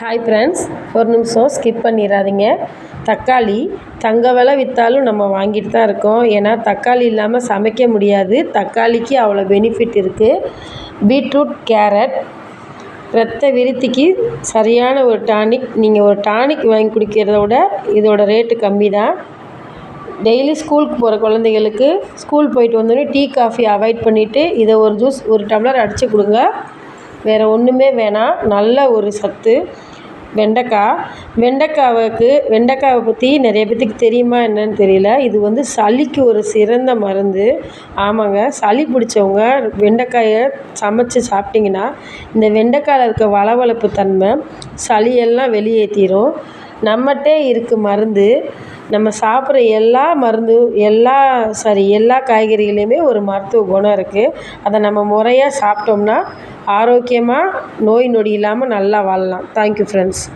Hi friends ஒரு நிமிஷம் skip பண்ணிடாதீங்க. தக்காளி தங்க விலை விற்றாலும் நம்ம வாங்கிட்டு தான் இருக்கோம். ஏன்னா தக்காளி இல்லாமல் சமைக்க முடியாது. தக்காளிக்கு அவ்வளோ பெனிஃபிட் இருக்குது பீட்ரூட் கேரட் ரத்த விருத்திக்கு சரியான ஒரு டானிக் நீங்கள் ஒரு டானிக் வாங்கி குடிக்கிறத விட இதோட ரேட்டு கம்மி தான். டெய்லி ஸ்கூலுக்கு போகிற குழந்தைகளுக்கு ஸ்கூல் போயிட்டு வந்தோடனே டீ காஃபி அவாய்ட் பண்ணிவிட்டு இதை ஒரு ஜூஸ் ஒரு டம்ளர் அடித்து கொடுங்க. வேறு ஒன்றுமே வேணாம் நல்ல ஒரு சத்து. வெண்டைக்காய். வெண்டைக்காவுக்கு வெண்டைக்காவை பற்றி நிறைய பேத்துக்கு தெரியுமா என்னன்னு தெரியல. இது வந்து சளிக்கு ஒரு சிறந்த மருந்து. ஆமாங்க. சளி பிடிச்சவங்க வெண்டைக்காயை சமைச்சு சாப்பிட்டிங்கன்னா இந்த வெண்டைக்காயில் இருக்க வளவளப்பு தன்மை சளியெல்லாம் வெளியேற்றிடும் நம்மகிட்டே இருக்குது மருந்து. நம்ம சாப்பிட்ற எல்லா மருந்து எல்லா சாரி எல்லா காய்கறிகளையுமே ஒரு மருத்துவ குணம் இருக்குது அதை நம்ம முறையாக சாப்பிட்டோம்னா ஆரோக்கியமாக நோய் நொடி இல்லாமல் நல்லா வாழலாம். Thank you friends